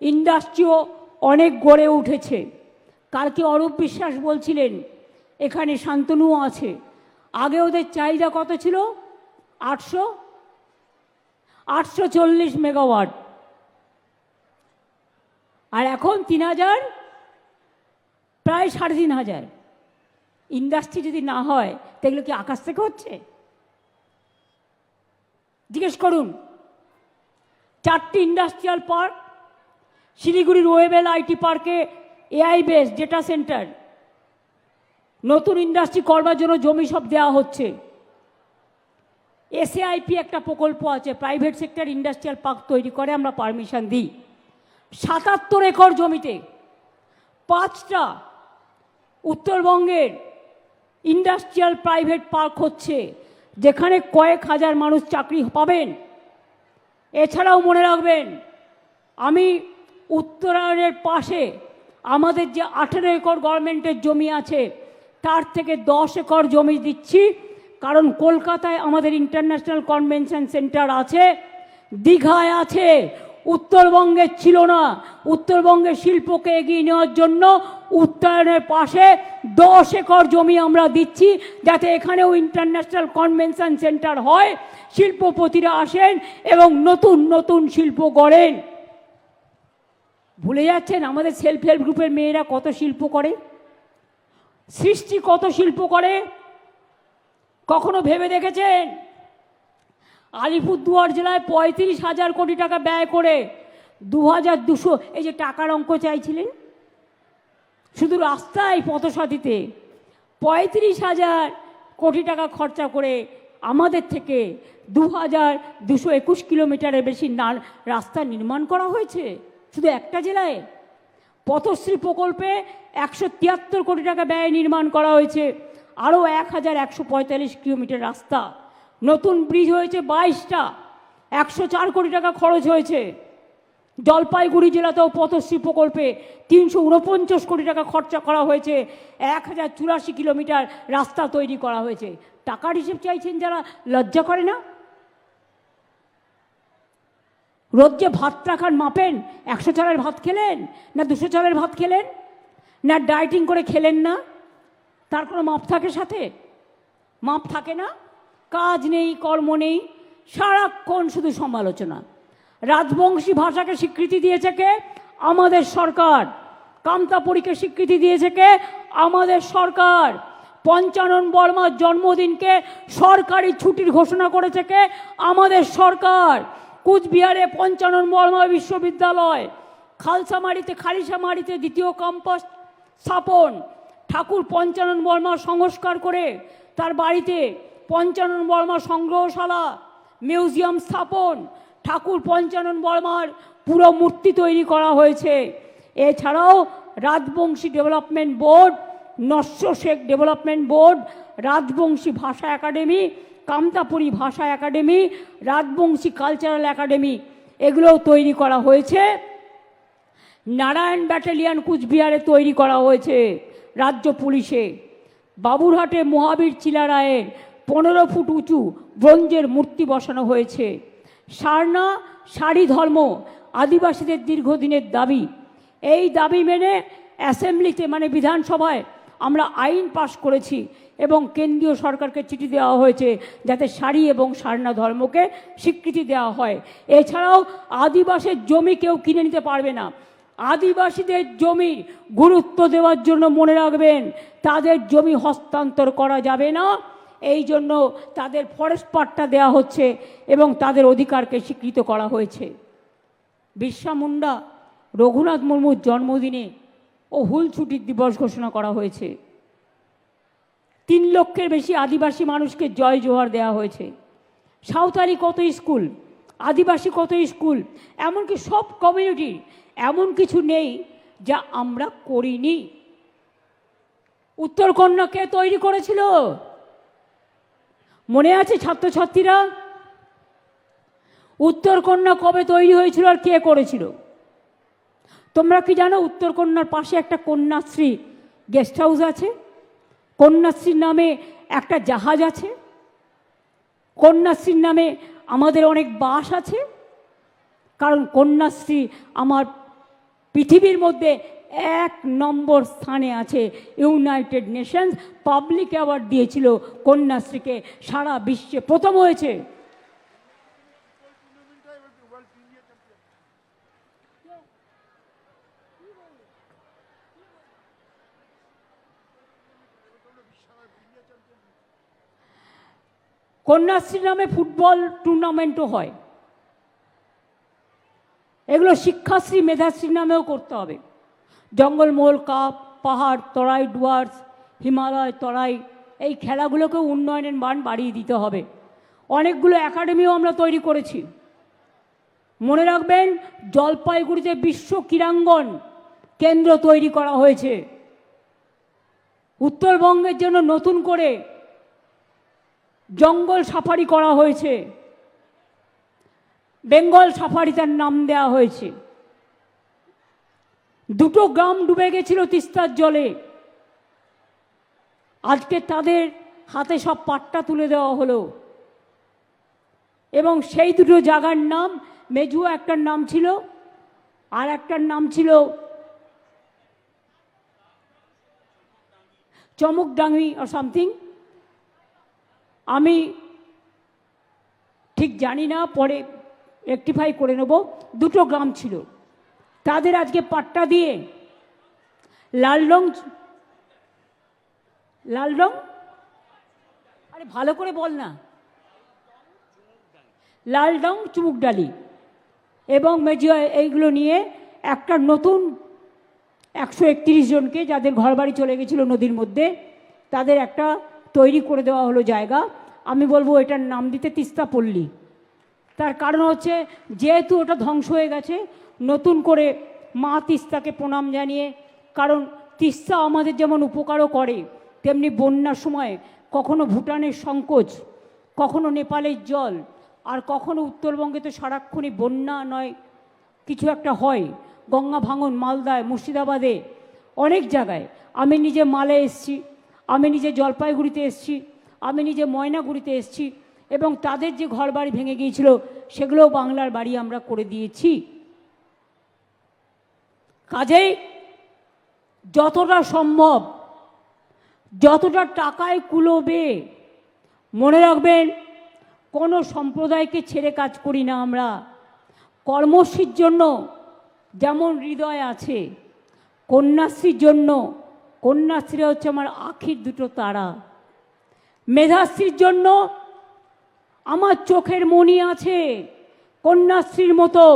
ইন্ডাস্ট্রিও অনেক গড়ে উঠেছে। কালকে অরূপ বিশ্বাস বলছিলেন, এখানে শান্তনুও আছে। আগে ওদের চাহিদা কত ছিল? আটশো? আটশো চল্লিশ মেগাওয়াট। আর এখন তিন হাজার? প্রায় সাড়ে তিন হাজার। ইন্ডাস্ট্রি যদি না হয়, তাহলে কি আকাশ থেকে হচ্ছে? জিজ্ঞেস করুন। চারটি ইন্ডাস্ট্রিয়াল পার্ক শিলিগুড়ির ওয়েবেল আইটি পার্কে এআই বেস, ডেটা সেন্টার। নতুন ইন্ডাস্ট্রি করবার জন্য জমি সব দেওয়া হচ্ছে। এসএআইপি একটা প্রকল্প আছে, প্রাইভেট সেক্টর ইন্ডাস্ট্রিয়াল পার্ক তৈরি করে, আমরা পারমিশন দিই। সাতাত্তর একর জমিতে পাঁচটা উত্তরবঙ্গের ইন্ডাস্ট্রিয়াল প্রাইভেট পার্ক হচ্ছে, যেখানে কয়েক হাজার মানুষ চাকরি পাবেন। এছাড়াও মনে রাখবেন, আমি উত্তরায়ণের পাশে আমাদের যে আঠেরো একর গভর্নমেন্টের জমি আছে, তার থেকে দশ একর জমি দিচ্ছি। কারণ কলকাতায় আমাদের ইন্টারন্যাশনাল কনভেনশন সেন্টার আছে, দীঘায় আছে, উত্তরবঙ্গে ছিল না। উত্তরবঙ্গের শিল্পকে এগিয়ে নেওয়ার জন্য উত্তরায়ণের পাশে দশ একর জমি আমরা দিচ্ছি, যাতে এখানেও ইন্টারন্যাশনাল কনভেনশন সেন্টার হয়, শিল্পপতিরা আসেন এবং নতুন নতুন শিল্প গড়েন। ভুলে যাচ্ছেন? আমাদের সেলফ হেল্প গ্রুপের মেয়েরা কত শিল্প করে? সৃষ্টি কত শিল্প করে? কখনো ভেবে দেখেছেন? আলিপুরদুয়ার জেলায় পঁয়ত্রিশ হাজার কোটি টাকা ব্যয় করে দু হাজার দুশো, এই যে টাকার অঙ্ক চাইছিলেন? শুধু রাস্তায় পথসাথীতে পঁয়ত্রিশ হাজার কোটি টাকা খরচা করে আমাদের থেকে দু হাজার দুশো একুশ কিলোমিটারের বেশি রাস্তা নির্মাণ করা হয়েছে? শুধু একটা জেলায় পথশ্রী প্রকল্পে একশো তিয়াত্তর কোটি টাকা ব্যয় নির্মাণ করা হয়েছে, আরও এক হাজার একশো পঁয়তাল্লিশ কিলোমিটার রাস্তা। নতুন ব্রিজ হয়েছে বাইশটা, একশো চার কোটি টাকা খরচ হয়েছে। জলপাইগুড়ি জেলাতেও পথশ্রী প্রকল্পে তিনশো উনপঞ্চাশ কোটি টাকা খরচা করা হয়েছে, এক হাজার চুরাশি কিলোমিটার রাস্তা তৈরি করা হয়েছে। টাকার হিসেব চাইছেন যারা, লজ্জা করে না? রোজ যে ভাতটা খান মাপেন? একশো চালের ভাত খেলেন? না দুশো চালের ভাত খেলেন? না ডায়েটিং করে খেলেন না? তার কোনো মাপ থাকে সাথে? মাপ থাকে না? কাজ নেই, কর্ম নেই, সারাক্ষণ শুধু সমালোচনা। রাজবংশী ভাষাকে স্বীকৃতি দিয়েছে কে? আমাদের সরকার। কামতাপুরীকে স্বীকৃতি দিয়েছে কে? আমাদের সরকার। পঞ্চানন বর্মার জন্মদিনকে সরকারি ছুটির ঘোষণা করেছে কে? আমাদের সরকার। কুচবিহারে পঞ্চানন বর্মা বিশ্ববিদ্যালয়, খালসামারিতে খালিসামারিতে দ্বিতীয় ক্যাম্পাস স্থাপন। ঠাকুর পঞ্চানন বর্মা সংস্কার করে তার বাড়িতে পঞ্চানন বর্মা সংগ্রহশালা, মিউজিয়াম স্থাপন। ঠাকুর পঞ্চানন বর্মার পুরো মূর্তি তৈরি করা হয়েছে। এছাড়াও Rajbanshi development board, Nasya Sheikh development board, Rajbanshi ভাষা একাডেমি কামতাপুরী ভাষা একাডেমি, রাজবংশী কালচারাল একাডেমি, এগুলোও তৈরি করা হয়েছে। নারায়ণ ব্যাটালিয়ান কুচবিহারে তৈরি করা হয়েছে রাজ্য পুলিশে। বাবুরহাটে মহাবীর চিলারায়ের পনেরো ফুট উঁচু ব্রোঞ্জের মূর্তি বসানো হয়েছে। সারনা শাড়ি ধর্ম আদিবাসীদের দীর্ঘদিনের দাবি। এই দাবি মেনে অ্যাসেম্বলিতে মানে বিধানসভায় আমরা আইন পাশ করেছি এবং কেন্দ্রীয় সরকারকে চিঠি দেওয়া হয়েছে যাতে শাড়ি এবং সারনা ধর্মকে স্বীকৃতি দেওয়া হয়। এছাড়াও আদিবাসের জমি কেউ কিনে নিতে পারবে না। আদিবাসীদের জমি গুরুত্ব দেওয়ার জন্য মনে রাখবেন, তাদের জমি হস্তান্তর করা যাবে না। এই জন্য তাদের ফরেস্ট পার্টটা দেওয়া হচ্ছে এবং তাদের অধিকারকে স্বীকৃত করা হয়েছে। বিরসা মুন্ডা, রঘুনাথ মুর্মুর জন্মদিনে ও হুল ছুটির দিবস ঘোষণা করা হয়েছে। তিন লক্ষের বেশি আদিবাসী মানুষকে জয় জোহার দেওয়া হয়েছে। সাঁওতালি কত স্কুল? আদিবাসী কত স্কুল? এমনকি সব কমিউনিটির এমন কিছু নেই যা আমরা করিনি। উত্তরকন্যা কে তৈরি করেছিল? মনে আছে ছাত্রছাত্রীরা? উত্তরকন্যা কবে তৈরি হয়েছিল আর কে করেছিল? তোমরা কি জানো উত্তরকন্যার পাশে একটা কন্যাশ্রী গেস্ট হাউস আছে? কন্যাশ্রীর নামে একটা জাহাজ আছে। কন্যাশ্রীর নামে আমাদের অনেক বাস আছে। কারণ কন্যাশ্রী আমার পৃথিবীর মধ্যে এক নম্বর স্থানে আছে। ইউনাইটেড নেশনস পাবলিক অ্যাওয়ার্ড দিয়েছিল কন্যাশ্রীকে। সারা বিশ্বে প্রথম হয়েছে। কন্যাশ্রী নামে ফুটবল টুর্নামেন্টও হয়। এগুলো শিক্ষাশ্রী, মেধাশ্রী নামেও করতে হবে। জঙ্গলমহল কাপ, পাহাড়, তরাই ডুয়ার্স, হিমালয় তরাই, এই খেলাগুলোকেও উন্নয়নের মান বাড়িয়ে দিতে হবে। অনেকগুলো একাডেমিও আমরা তৈরি করেছি। মনে রাখবেন, জলপাইগুড়িতে বিশ্ব ক্রীড়াঙ্গন কেন্দ্র তৈরি করা হয়েছে। উত্তরবঙ্গের জন্য নতুন করে জঙ্গল সাফারি করা হয়েছে। বেঙ্গল সাফারি তার নাম দেওয়া হয়েছে। দুটো গ্রাম ডুবে গেছিল তিস্তার জলে। আজকে তাদের হাতে সব পাট্টা তুলে দেওয়া হলো। এবং সেই দুটো জায়গার নাম মেজুয়া একটার নাম ছিল, আর একটার নাম ছিল চমকডাঙ্গি আর সামথিং আমি ঠিক জানি না, পরে রেকটিফাই করে নেব। দুটো গ্রাম ছিল। তাদের আজকে পাট্টা দিয়ে লাল রং লাল রং? আরে ভালো করে বল না। লাল রং, চুমুক ডালি। এবং মেজিয়া এইগুলো নিয়ে একটা নতুন একশো একত্রিশ জনকে যাদের ঘরবাড়ি চলে গেছিল নদীর মধ্যে, তাদের একটা তৈরি করে দেওয়া হলো জায়গা। আমি বলব এটার নাম দিতে তিস্তা পল্লী। তার কারণ হচ্ছে, যেহেতু ওটা ধ্বংস হয়ে গেছে, নতুন করে মা তিস্তাকে প্রণাম জানিয়ে, কারণ তিস্তা আমাদের যেমন উপকারও করে, তেমনি বন্যার সময় কখনো ভুটানের সংকোচ, কখনো নেপালের জল, আর কখনো উত্তরবঙ্গে তো সারাক্ষণই বন্যা নয়, কিছু একটা হয়। গঙ্গা ভাঙন মালদায়, মুর্শিদাবাদে, অনেক জায়গায়। আমি নিজে মালে এসছি আমি নিজে জলপাইগুড়িতে এসছি, আমি নিজে ময়নাগুড়িতে এসছি এবং তাদের যে ঘর বাড়ি ভেঙে গিয়েছিল সেগুলোও বাংলার বাড়ি আমরা করে দিয়েছি। কাজেই যতটা সম্ভব, যতটা টাকায় কুলোবে, মনে রাখবেন, কোনো সম্প্রদায়কে ছেড়ে কাজ করি না আমরা। কর্মশ্রীর জন্য যেমন হৃদয় আছে, কন্যাশ্রীর জন্য কন্যাশ্রী হচ্ছে আমার আখির দুটো তারা। মেধাশ্রীর জন্য আমার চোখের মনি আছে কন্যাশ্রীর মতো।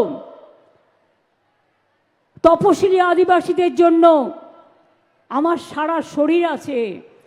তপশিলি আদিবাসীদের জন্য আমার সারা শরীর আছে।